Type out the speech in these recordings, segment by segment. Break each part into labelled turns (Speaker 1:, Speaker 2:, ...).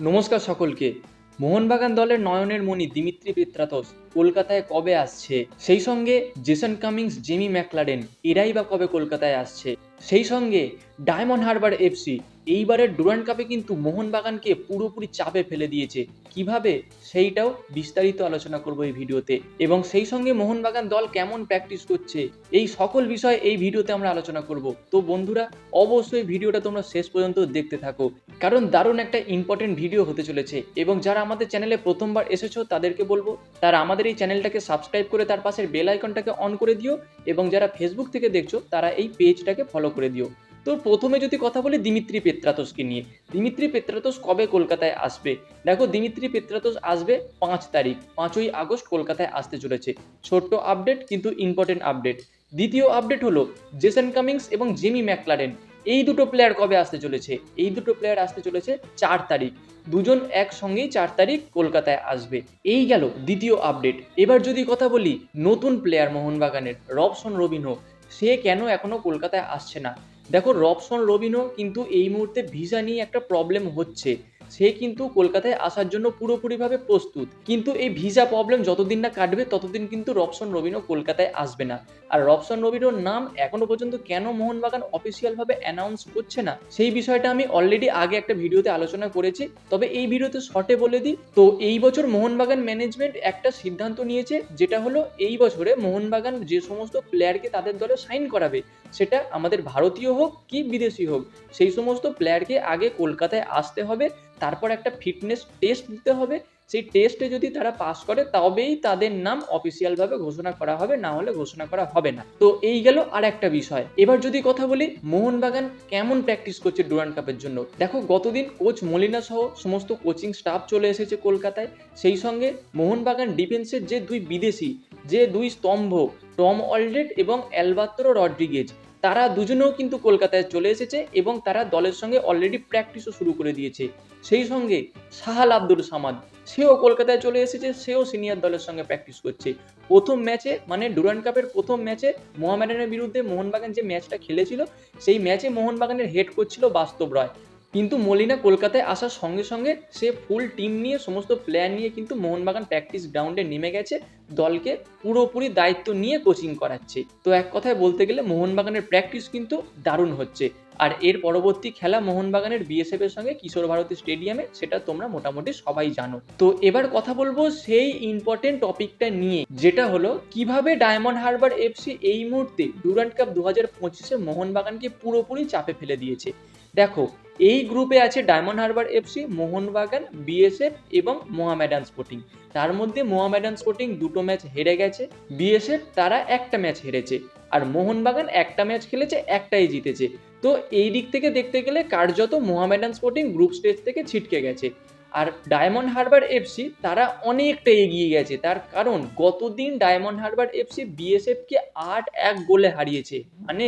Speaker 1: নমস্কার সকলকে। মোহনবাগান দলের নয়নের মণি দিমিত্রি পেত্রাতস কলকাতায় কবে আসছে? সেই সঙ্গে জেসন কামিংস, জেমি ম্যাকলারেন, এরাই বা কবে কলকাতায় আসছে? সেই সঙ্গে ডায়মন্ড হারবার এফসি এইবারের ডুরান্ড কাপে কিন্তু মোহনবাগানকে পুরোপুরি চাপে ফেলে দিয়েছে। কীভাবে? সেইটাও বিস্তারিত আলোচনা করব এই ভিডিওতে। এবং সেই সঙ্গে মোহনবাগান দল কেমন প্র্যাকটিস করছে, এই সকল বিষয় এই ভিডিওতে আমরা আলোচনা করব। তো বন্ধুরা, অবশ্যই ভিডিওটা তোমরা শেষ পর্যন্ত দেখতে থাকো। কারণ দারুণ একটা ইম্পর্টেন্ট ভিডিও হতে চলেছে। এবং যারা আমাদের চ্যানেলে প্রথমবার এসেছ, তাদেরকে বলব, তারা আমাদের এই চ্যানেলটাকে সাবস্ক্রাইব করে তার পাশের বেল আইকনটাকে অন করে দিও। এবং যারা ফেসবুক থেকে দেখছ, তারা এই পেজটাকে ফলো করে দিও। তো প্রথমে যদি কথা বলি দিমিত্রি পেত্রাতোসকে নিয়ে। দিমিত্রি পেত্রাতোস কবে কলকাতায় আসবে? দেখো দিমিত্রি পেত্রাতোস আসবে পাঁচ তারিখ, পাঁচই আগস্ট কলকাতায় আসতে চলেছে। ছোট্ট আপডেট কিন্তু ইম্পর্টেন্ট আপডেট দ্বিতীয় আপডেট হলো জেসন কামিংস এবং জেমি ম্যাকলারেন। এই দুটো প্লেয়ার কবে আসতে চলেছে? এই দুটো প্লেয়ার আসতে চলেছে চার তারিখ। দুজন একসঙ্গেই চার তারিখ কলকাতায় আসবে। এই গেল দ্বিতীয় আপডেট এবার যদি কথা বলি নতুন প্লেয়ার মোহনবাগানের, রবসন রবিনহো সে কেন এখনও কলকাতায় আসছে না? দেখো রবসন রবিনও কিন্তু এই মুহূর্তে ভিসা নিয়ে একটা প্রবলেম হচ্ছে। সে কিন্তু কলকাতায় আসার জন্য পুরোপুরিভাবে প্রস্তুত। কিন্তু এই ভিসা প্রবলেম যতদিন না কাটবে, ততদিন কিন্তু রবসন রবিনও কলকাতায় আসবে না। আর রবসন রবিনোর নাম এখনও পর্যন্ত কেন মোহনবাগান অফিসিয়ালভাবে অ্যানাউন্স করছে না, সেই বিষয়টা আমি অলরেডি আগে একটা ভিডিওতে আলোচনা করেছি। তবে এই ভিডিওতে শর্টে বলে দিই, তো এই বছর মোহনবাগান ম্যানেজমেন্ট একটা সিদ্ধান্ত নিয়েছে, যেটা হলো এই বছরে মোহনবাগান যে সমস্ত প্লেয়ারকে তাদের দলে সাইন করাবে, সেটা আমাদের ভারতীয় হোক কি বিদেশি হোক, সেই সমস্ত প্লেয়ারকে আগে কলকাতায় আসতে হবে। তারপর একটা ফিটনেস টেস্ট দিতে হবে। সেই টেস্টে যদি তারা পাস করে, তবেই তাদের নাম অফিসিয়ালভাবে ঘোষণা করা হবে, না হলে ঘোষণা করা হবে না। তো এই গেল আর একটা বিষয়। এবার যদি কথা বলি মোহনবাগান কেমন প্র্যাকটিস করছে ডুরান্ড কাপের জন্য? দেখো, গতদিন কোচ মলিনা সহ সমস্ত কোচিং স্টাফ চলে এসেছে কলকাতায়। সেই সঙ্গে মোহনবাগান ডিফেন্সের যে দুই বিদেশি, যে দুই স্তম্ভ, টম অলডেড এবং অ্যালবাত্রো রড্রিগেজ তারা দুজনেও কিন্তু কলকাতায় চলে এসেছে এবং তারা দলের সঙ্গে অলরেডি প্র্যাকটিসও শুরু করে দিয়েছে। সেই সঙ্গে সাহাল আব্দুল সামাদ, সেও কলকাতায় চলে এসেছে, সেও সিনিয়র দলের সঙ্গে প্র্যাকটিস করছে। প্রথম ম্যাচে মানে ডুরান্ড কাপের প্রথম ম্যাচে মোহামেডানের বিরুদ্ধে মোহনবাগান যে ম্যাচটা খেলেছিল, সেই ম্যাচে মোহনবাগানের হেড করছিল বাস্তব রয়। কিন্তু মলিনা কলকাতায় আসার সঙ্গে সঙ্গে সে ফুল টিম নিয়ে, সমস্ত প্লেয়ার নিয়ে কিন্তু মোহনবাগান প্র্যাকটিস গ্রাউন্ডে নেমে গেছে। দলকে পুরোপুরি দায়িত্ব নিয়ে কোচিং করাচ্ছে। তো এক কথায় বলতে গেলে মোহনবাগানের প্র্যাকটিস কিন্তু দারুণ হচ্ছে। আর এর পরবর্তী খেলা মোহনবাগানের বিএসএফ এর সঙ্গে কিশোর ভারতী স্টেডিয়ামে, সেটা তোমরা মোটামুটি সবাই জানো। তো এবার কথা বলব সেই ইম্পর্টেন্ট টপিকটা নিয়ে, যেটা হলো কীভাবে ডায়মন্ড হারবার এফসি এই মুহূর্তে ডুরান্ড কাপ দু হাজার পঁচিশে মোহনবাগানকে পুরোপুরি চাপে ফেলে দিয়েছে। দেখো, এই গ্রুপে আছে ডায়মন্ড হারবার এফসি মোহনবাগান বিএসএফ এবং মোহামেডান স্পোর্টিং তার মধ্যে মোহামেডান স্পোর্টিং দুটো ম্যাচ হেরে গেছে বিএসএফ তারা একটা ম্যাচ হেরেছে। আর মোহনবাগান একটা ম্যাচ খেলেছে, একটাই জিতেছে। তো এই দিক থেকে দেখতে গেলে কার্যত মোহামেডান স্পোর্টিং গ্রুপ স্টেজ থেকে ছিটকে গেছে। আর ডায়মন্ড হারবার এফসি তারা অনেকটা এগিয়ে গেছে, তার কারণ গতদিন ডায়মন্ড হারবার এফসি বিএসএফকে আট এক গোলে হারিয়েছে মানে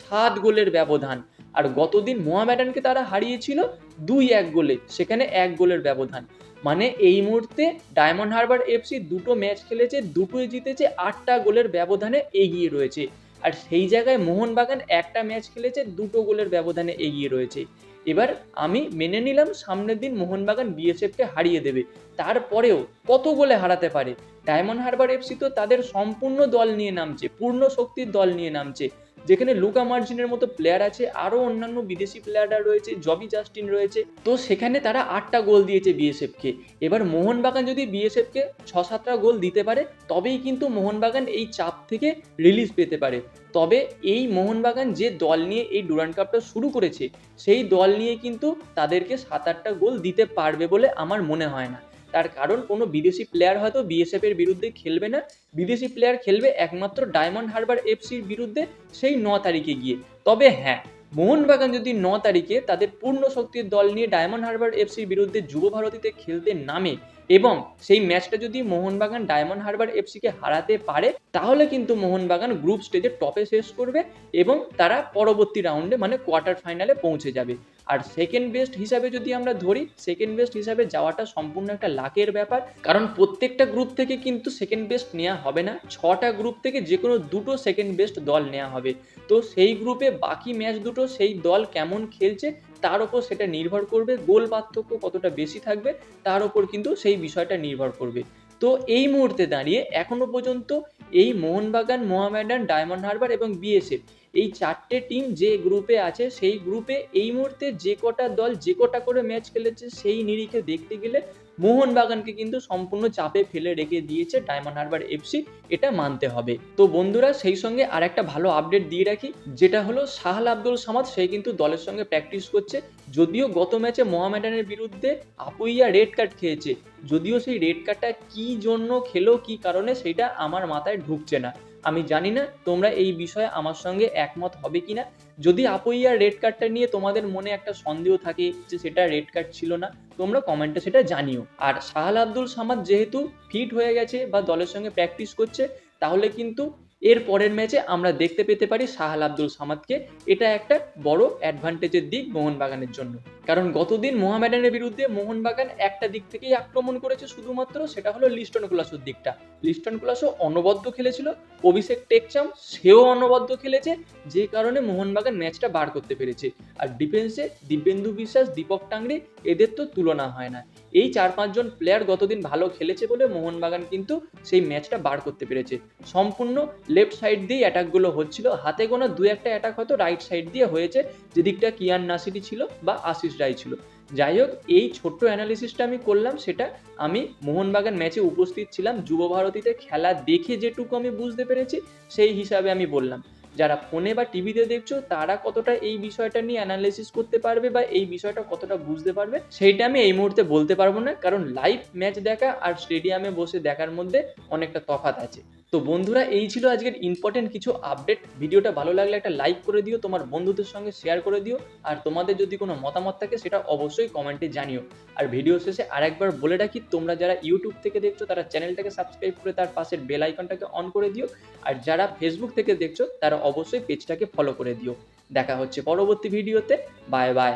Speaker 1: সাত গোলের ব্যবধান। আর গতদিন মোহামেডানকে তারা হারিয়েছিল দুই এক গোলে, সেখানে এক গোলের ব্যবধান। মানে এই মুহূর্তে ডায়মন্ড হারবার এফসি দুটো ম্যাচ খেলেছে, দুটোই জিতেছে, আটটা গোলের ব্যবধানে এগিয়ে রয়েছে। আর সেই জায়গায় মোহনবাগান একটা ম্যাচ খেলেছে, দুটো গোলের ব্যবধানে এগিয়ে রয়েছে। এবার আমি মেনে নিলাম সামনের দিন মোহনবাগান বিএসএফকে হারিয়ে দেবে। তারপরেও কত গোলে হারাতে পারে? ডায়মন্ড হারবার এফসি তো তাদের সম্পূর্ণ দল নিয়ে নামছে, পূর্ণ শক্তির দল নিয়ে নামছে। যেখানে লুকা মার্জিনের মতো প্লেয়ার আছে আরও অন্যান্য বিদেশি প্লেয়াররা রয়েছে জবি জাস্টিন রয়েছে, তো সেখানে তারা আটটা গোল দিয়েছে বিএসএফকে এবার মোহনবাগান যদি বিএসএফকে ছ সাতটা গোল দিতে পারে, তবেই কিন্তু মোহনবাগান এই চাপ থেকে রিলিজ পেতে পারে। তবে এই মোহনবাগান যে দল নিয়ে এই ডুরান্ড কাপটা শুরু করেছে, সেই দল নিয়ে কিন্তু তাদেরকে সাত আটটা গোল দিতে পারবে বলে আমার মনে হয় না। তার কারণ কোনো বিদেশি প্লেয়ার হয়তো বিএসএফ এর বিরুদ্ধে খেলবে না। বিদেশি প্লেয়ার খেলবে একমাত্র ডায়মন্ড হারবার এফসির বিরুদ্ধে সেই ন তারিখে গিয়ে। তবে হ্যাঁ মোহনবাগান যদি ন তারিখে তাদের পূর্ণ শক্তির দল নিয়ে ডায়মন্ড হারবার এফসির বিরুদ্ধে যুব ভারতীতে খেলতে নামে এবং সেই ম্যাচটা যদি মোহনবাগান ডায়মন্ড হারবার এফসিকে হারাতে পারে, তাহলে কিন্তু মোহনবাগান গ্রুপ স্টেজে টপে শেষ করবে এবং তারা পরবর্তী রাউন্ডে মানে কোয়ার্টার ফাইনালে পৌঁছে যাবে। আর সেকেন্ড বেস্ট হিসাবে যদি আমরা ধরি সেকেন্ড বেস্ট হিসাবে যাওয়াটা সম্পূর্ণ একটা লাকের ব্যাপার। কারণ প্রত্যেকটা গ্রুপ থেকে কিন্তু সেকেন্ড বেস্ট নেওয়া হবে না। ছটা গ্রুপ থেকে যে কোনো দুটো সেকেন্ড বেস্ট দল নেওয়া হবে। তো সেই গ্রুপে বাকি ম্যাচ দুটো সেই দল কেমন খেলছে, তার ওপর সেটা নির্ভর করবে, গোল পার্থক্য কতটা বেশি থাকবে, তার ওপর কিন্তু সেই বিষয়টা নির্ভর করবে। তো এই মুহূর্তে দাঁড়িয়ে এখনও পর্যন্ত এই মোহনবাগান, মোহামেডান, ডায়মন্ড হারবার এবং বিএসএফ এই চারটে টিম যে গ্রুপে আছে, সেই গ্রুপে এই মুহূর্তে যে কটা দল যে কটা করে ম্যাচ খেলেছে, সেই নিরিখে দেখতে গেলে মোহনবাগানকে কিন্তু সম্পূর্ণ চাপে ফেলে রেখে দিয়েছে ডায়মন্ড হারবার এফসি এটা মানতে হবে। তো বন্ধুরা, সেই সঙ্গে আর একটা ভালো আপডেট দিয়ে রাখি, যেটা হলো সাহাল আব্দুল সামাদ, সে কিন্তু দলের সঙ্গে প্র্যাকটিস করছে। যদিও গত ম্যাচে মোহামেডানের বিরুদ্ধে আপুইয়া রেড কার্ড খেয়েছে, যদিও সেই রেড কার্ডটা কি জন্য খেলো, কি কারণে, সেটা আমার মাথায় ঢুকছে না। আমি জানি না তোমরা এই বিষয়ে আমার সঙ্গে একমত হবে কিনা। যদি আপুইয়ার রেড কার্ডটা নিয়ে তোমাদের মনে একটা সন্দেহ থাকে যে সেটা রেড কার্ড ছিল না, তোমরা কমেন্টে সেটা জানিও। আর সাহাল আব্দুল সামাদ যেহেতু ফিট হয়ে গেছে বা দলের সঙ্গে প্র্যাকটিস করছে, তাহলে কিন্তু এর পরের ম্যাচে আমরা দেখতে পেতে পারি সাহাল আব্দুল সামাদকে। এটা একটা বড় অ্যাডভান্টেজের দিক মোহনবাগানের জন্য। কারণ গতদিন মোহামেডানের বিরুদ্ধে মোহনবাগান একটা দিক থেকেই আক্রমণ করেছে শুধুমাত্র, সেটা হলো লিস্টন কুলাসোর দিকটা। লিস্টন কুলাসো অনবদ্য খেলেছিল, অভিষেক টেকচাম সেও অনবদ্য খেলেছে, যে কারণে মোহনবাগান ম্যাচটা বার করতে পেরেছে। আর ডিফেন্সে দিব্যেন্দু বিশ্বাস, দীপক টাংরি এদের তো তুলনা হয় না। এই চার পাঁচজন প্লেয়ার গতদিন ভালো খেলেছে বলে মোহনবাগান কিন্তু সেই ম্যাচটা বার করতে পেরেছে। সম্পূর্ণ লেফট সাইড দিয়ে অ্যাটাকগুলো হচ্ছিল। হাতে গোনা দু একটা অ্যাটাক হয়তো রাইট সাইড দিয়ে হয়েছে যেদিকটা কিয়ান নাসিরি ছিল বা আশিস রায় ছিল। যাই হোক এই ছোট্ট অ্যানালিসিসটা আমি করলাম, সেটা আমি মোহনবাগান ম্যাচে উপস্থিত ছিলাম। যুব ভারতীতে খেলা দেখে যেটুকু আমি বুঝতে পেরেছি, সেই হিসাবে আমি বললাম। যারা ফোনে বা টিভিতে দেখছ, তারা কতটা এই বিষয়টা নিয়ে অ্যানালাইসিস করতে পারবে বা এই বিষয়টা কতটা বুঝতে পারবে, সেইটা আমি এই মুহূর্তে বলতে পারব না। কারণ লাইভ ম্যাচ দেখা আর স্টেডিয়ামে বসে দেখার মধ্যে অনেকটা তফাৎ আছে। তো বন্ধুরা, এই ছিল আজকের ইম্পর্টেন্ট কিছু আপডেট ভিডিওটা ভালো লাগলে একটা লাইক করে দিও, তোমার বন্ধুদের সঙ্গে শেয়ার করে দিও। আর তোমাদের যদি কোনো মতামত থাকে, সেটা অবশ্যই কমেন্টে জানিও। আর ভিডিও শেষে আরেকবার বলে রাখি, তোমরা যারা ইউটিউব থেকে দেখছ, তারা চ্যানেলটাকে সাবস্ক্রাইব করে তার পাশের বেল আইকনটাকে অন করে দিও। আর যারা ফেসবুক থেকে দেখছ, তারা অবশ্যই পেজটাকে ফলো করে দিও। দেখা হচ্ছে পরবর্তী ভিডিওতে বাই বাই